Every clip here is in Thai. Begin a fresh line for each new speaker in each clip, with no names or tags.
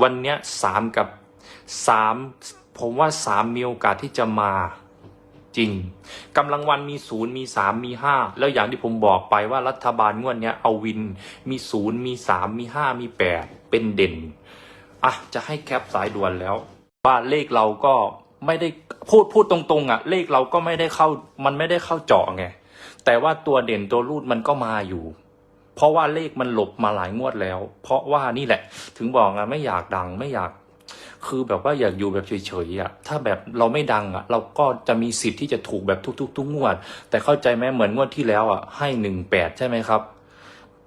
วันเนี้ยสามกับสามผมว่าสามมีโอกาสที่จะมาจริงกำลังวันมีศูนย์มีสามมีห้าแล้วอย่างที่ผมบอกไปว่ารัฐบาลงวดเนี้ยเอาวินมีศูนย์มีสามมีห้ามีแปดเป็นเด่นอะจะให้แคปสายด่วนแล้วว่าเลขเราก็ไม่ได้พูดพูดตรงๆอะ เลขเราก็ไม่ได้เข้ามันไม่ได้เข้าเจาะไงแต่ว่าตัวเด่นตัวรูดมันก็มาอยู่ เพราะว่าเลขมันหลบมาหลายงวดแล้ว เพราะว่านี่แหละ ถึงบอกอะไม่อยากดังไม่อยาก คือแบบว่าอยากอยู่แบบเฉยๆอะถ้าแบบเราไม่ดังอะ เราก็จะมีสิทธิ์ที่จะถูกแบบทุกๆทุกงวด แต่เข้าใจไหมเหมือนงวดที่แล้วอะให้หนึ่งแปดใช่ไหมครับ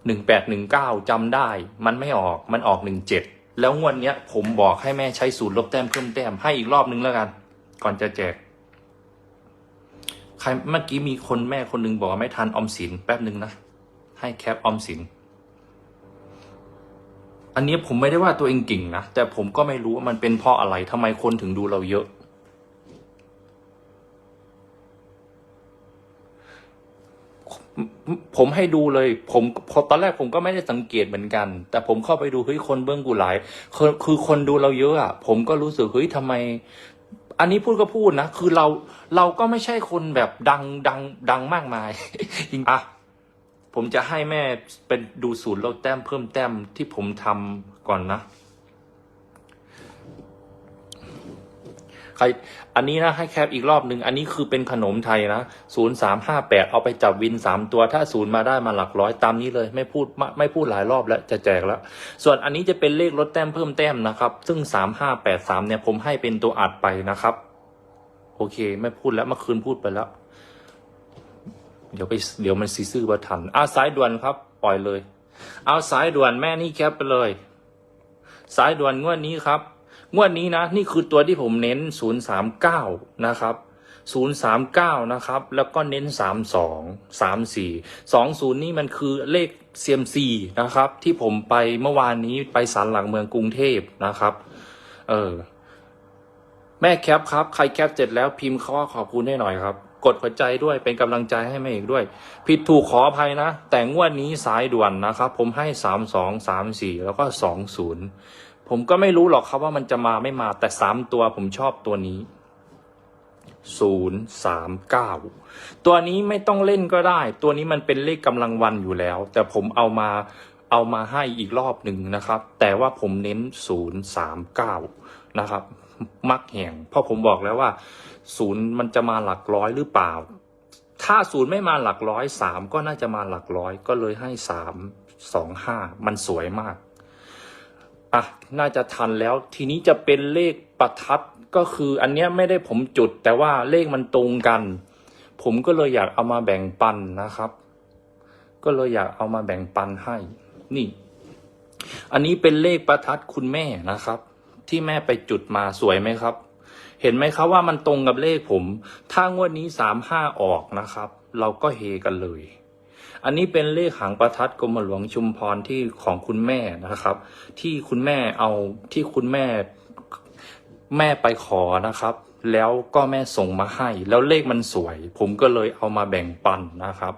หนึ่งแปดหนึ่งเก้าจำได้ มันไม่ออกมันออกหนึ่งเจ็ดแล้วงวดเนี้ย ผมบอกให้แม่ใช้สูตรลบแต้มเพิ่มแต้มให้อีกรอบนึงแล้วกัน ก่อนจะแจกใครเมื่อกี้มีคนแม่คนหนึงบอกว่าไม่ทันออมสินแป๊บหนึ่งนะ ให้แคปออมสิน อันนี้ผมไม่ได้ว่าตัวเองเก่งนะ แต่ผมก็ไม่รู้ว่ามันเป็นเพราะอะไรทำไมคนถึงดูเราเยอะ ผมให้ดูเลย ผมพอตอนแรกผมก็ไม่ได้สังเกตเหมือนกัน แต่ผมเข้าไปดูเฮ้ยคนเบื้องกูหลาย คือคือคนดูเราเยอะอะผมก็รู้สึกเฮ้ยทำไมอันนี้พูดก็พูดนะ คือเราเราก็ไม่ใช่คนแบบดังดังดังมากมายจริงอะ ผมจะให้แม่เป็นดูสูตรลดแต้มเพิ่มแต้มที่ผมทำก่อนนะใครอันนี้นะให้แคปอีกรอบหนึ่งอันนี้คือเป็นขนมไทยนะศูนย์สามห้าแปดเอาไปจับวินสามตัว ถ้าศูนย์มาได้มาหลักร้อยตามนี้เลย ไม่พูดไม่ไม่พูดหลายรอบแล้วจะแจกแล้ว ส่วนอันนี้จะเป็นเลขลดแต้มเพิ่มแต้มนะครับ ซึ่งสามห้าแปดสามเนี่ยผมให้เป็นตัวอัดไปนะครับ โอเค ไม่พูดแล้วเมื่อคืนพูดไปแล้ว เดี๋ยวไปเดี๋ยวมันซีซื่อว่าทันเอาสายด่วนครับ ปล่อยเลย เอาสายด่วนแม่นี่แคปไปเลย สายด่วนงวดนี้ครับ งวดนี้นะ นี่คือตัวที่ผมเน้น039นะครับ039นะครับ แล้วก็เน้น32 34 20นี่มันคือเลขเซียมซีนะครับ ที่ผมไปเมื่อวานนี้ไปศาลหลักเมืองกรุงเทพนะครับ เออแม่แคปครับ ใครแคปเสร็จแล้วพิมพ์เขาว่าขอบคุณให้หน่อยครับ กดหัวใจด้วยเป็นกำลังใจให้แม่อีกด้วย ผิดถูกขออภัยนะ แต่งวดนี้สายด่วนนะครับ ผมให้สามสองสามสี่แล้วก็สองศูนย์ผมก็ไม่รู้หรอกครับว่ามันจะมาไม่มาแต่สามตัวผมชอบตัวนี้ศูนย์สามเก้าตัวนี้ไม่ต้องเล่นก็ได้ ตัวนี้มันเป็นเลขกำลังวันอยู่แล้ว แต่ผมเอามา เอามาให้อีกรอบหนึ่งนะครับ แต่ว่าผมเน้นศูนย์สามเก้านะครับ มักแห่ง เพราะผมบอกแล้วว่าศูนย์มันจะมาหลักร้อยหรือเปล่า ถ้าศูนย์ไม่มาหลักร้อยสามก็น่าจะมาหลักร้อยก็เลยให้สามสองห้ามันสวยมากอะน่าจะทันแล้ว ทีนี้จะเป็นเลขประทัดก็คืออันเนี้ยไม่ได้ผมจุด แต่ว่าเลขมันตรงกัน ผมก็เลยอยากเอามาแบ่งปันนะครับ ก็เลยอยากเอามาแบ่งปันให้ นี่ อันนี้เป็นเลขประทัดคุณแม่นะครับ ที่แม่ไปจุดมาสวยไหมครับ เห็นไหมครับว่ามันตรงกับเลขผม ถ้างวดนี้สามห้าออกนะครับ เราก็เฮกันเลย อันนี้เป็นเลขหางประทัดกรมหลวงชุมพรที่ของคุณแม่นะครับ ที่คุณแม่เอาที่คุณแม่แม่ไปขอนะครับ แล้วก็แม่ส่งมาให้ แล้วเลขมันสวย ผมก็เลยเอามาแบ่งปันนะครับ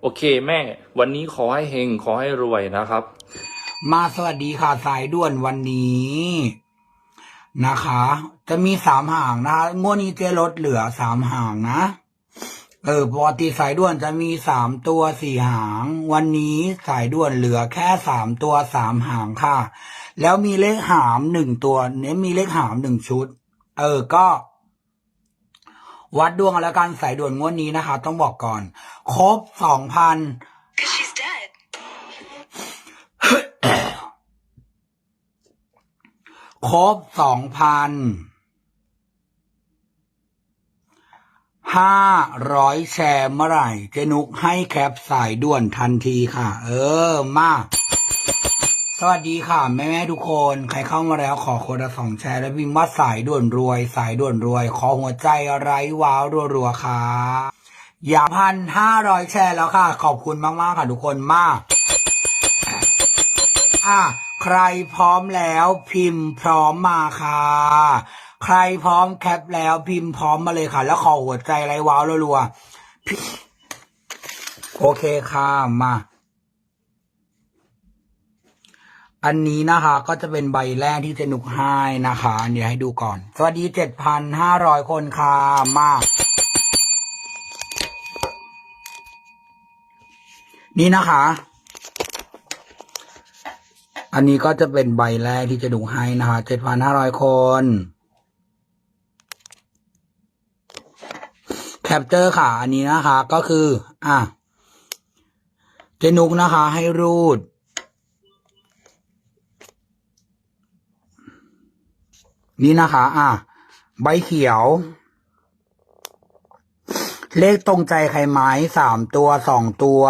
โอเคแม่วันนี้ขอให้เฮงขอให้รวยนะครับ
มาสวัสดีค่ะสายด่วนวันนี้นะคะ จะมีสามห่างนะคะงวดนี้เจะลดเหลือสามห่างนะ เออปกติสายด่วนจะมีสามตัวสี่หาง วันนี้สายด่วนเหลือแค่สามตัวสามหางค่ะ แล้วมีเลขหามหนึ่งตัว เนี่ยมีเลขหามหนึ่งชุด เออก็ วัดดวงกันแล้วกันสายด่วนงวดนี้นะคะ ต้องบอกก่อน ครบสองพัน
Because she's dead.
ครบสองพันห้าร้อยแชร์เมื่อไหร่ เจนุกให้แคปสายด่วนทันทีค่ะ เออ มา สวัสดีค่ะ แม่แม่ทุกคน ใครเข้ามาแล้วขอคนละสองแชร์และพิมพ์ว่าสายด่วนรวย สายด่วนรวย ขอหัวใจอะไรว้าวรัวๆค่ะอย่าพันห้าร้อยแชร์แล้วค่ะ ขอบคุณมากๆค่ะทุกคนมาก อะใครพร้อมแล้วพิมพ์พร้อมมาค่ะ ใครพร้อมแคปแล้วพิมพ์พร้อมมาเลยค่ะ แล้วขอหัวใจไรว้าวรัวๆโอเคค่ะมา อันนนี้นะคะ ก็จะเป็นใบแรกที่เจนุกให้นะคะเดี๋ยวให้ดูก่อน สวัสดีเจ็ดพันห้าร้อยคนค่ะมาก นี่นะคะ อันนี้ก็จะเป็นใบแรกที่จะดูให้นะคะเจ็ดพันห้าร้อยคน แคปเจอร์ค่ะ อันนี้นะคะ ก็คือ อะ เจนุกนะคะ ให้รูด นี่นะคะ อะ ใบเขียว เลขตรงใจใครไม้สามตัวสองตัว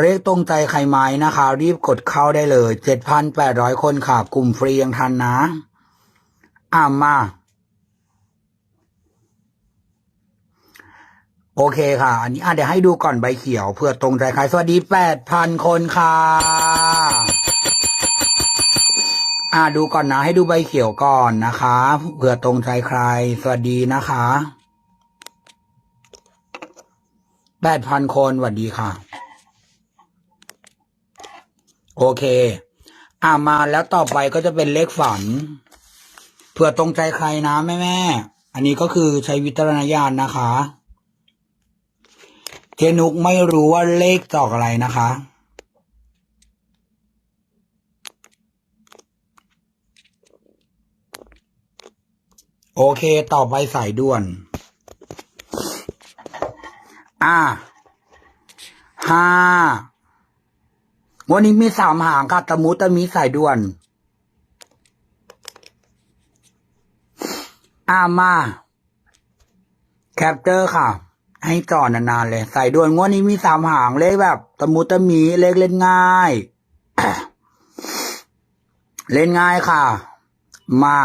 เลขตรงใจใครไม้นะคะ รีบกดเข้าได้เลยเจ็ดพันแปดร้อยคนค่ะ กลุ่มฟรียังทันนะ อะมา โอเคค่ะ อันนี้อะเดี๋ยวให้ดูก่อนใบเขียวเพื่อตรงใจใคร สวัสดีแปดพันคนค่ะ อ่าดูก่อนนะ ให้ดูใบเขียวก่อนนะคะเผื่อตรงใจใคร สวัสดีนะคะแปดพันคนสวัสดีค่ะ โอเค อ่ามาแล้วต่อไปก็จะเป็นเลขฝันเผื่อตรงใจใครนะแม่แม่อันนี้ก็คือใช้วิจารณญาณนะคะ เจนุกไม่รู้ว่าเลขจอกอะไรนะคะ โอเค ต่อไปสายด่วน อ่า ห้า วันนี้มีสามหางค่ะตะมุตะมีสายด่วน อ่ามา แคปเจอร์ค่ะ ให้จอนานๆเลย สายด่วนงวดนี้มีสามหางเลขแบบ ตะมุตะมีเลขเล่นง่าย เล่นง่ายค่ะ มา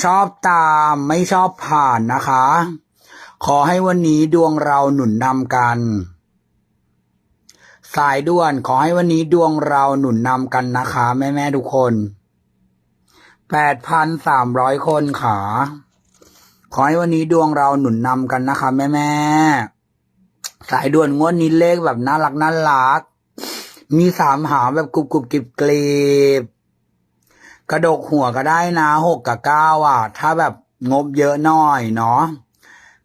ชอบตามไม่ชอบผ่านนะคะ ขอให้วันนี้ดวงเราหนุนนำกัน สายด่วนขอให้วันนี้ดวงเราหนุนนำกันนะคะ แม่แม่ทุกคนแปดพันสามร้อยคนค่ะ ขอให้วันนี้ดวงเราหนุนนำกันนะคะ แม่แม่สายด่วนงวดนี้เลขแบบน่ารักน่ารัก มีสามหางแบบกรุบกรุบกริบกรีบ กระดกหัวก็ได้นะหกกับเก้าอะ ถ้าแบบงบเยอะหน่อยเนาะ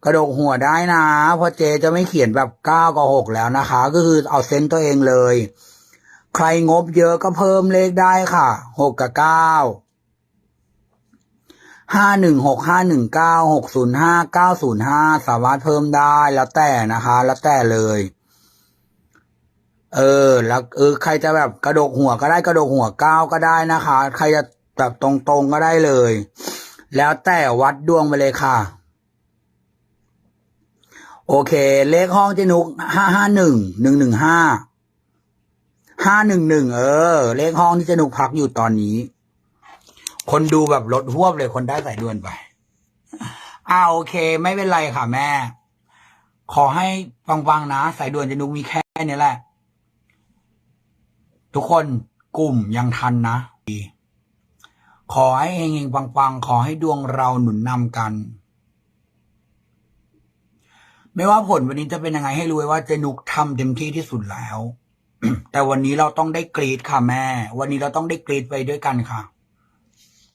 กระดกหัวได้นะเพราะเจจะไม่เขียนแบบเก้ากับหกแล้วนะคะ ก็คือเอาเซนต์ตัวเองเลย ใครงบเยอะก็เพิ่มเลขได้ค่ะหกกับเก้าห้าหนึ่งหกห้าหนึ่งเก้าหกศูนย์ห้าเก้าศูนย์ห้าสามารถเพิ่มได้แล้วแต่นะคะ แล้วแต่เลย เออ แล้วเออใครจะแบบกระดกหัวก็ได้กระดกหัวเก้าก็ได้นะคะ ใครจะ แบบตรงๆก็ได้เลย แล้วแต่วัดดวงไปเลยค่ะ โอเค เลขห้องเจนุกห้าห้าหนึ่งหนึ่งหนึ่งห้าห้าหนึ่งหนึ่งเออ เลขห้องที่เจนุกพักอยู่ตอนนี้ คนดูแบบลดหวบเลยคนได้สายด่วนไปอ่าโอเค ไม่เป็นไรค่ะแม่ ขอให้ฟังๆนะ สายด่วนเจนุกมีแค่นี้แหละ ทุกคนกลุ่มยังทันนะ ขอให้เฮงๆปังๆ ขอให้ดวงเราหนุนนำกัน ไม่ว่าผลวันนี้จะเป็นยังไงให้รู้ไว้ว่าเจนุกทำเต็มที่ที่สุดแล้ว แต่วันนี้เราต้องได้กรีดค่ะแม่ วันนี้เราต้องได้กรีดไปด้วยกันค่ะ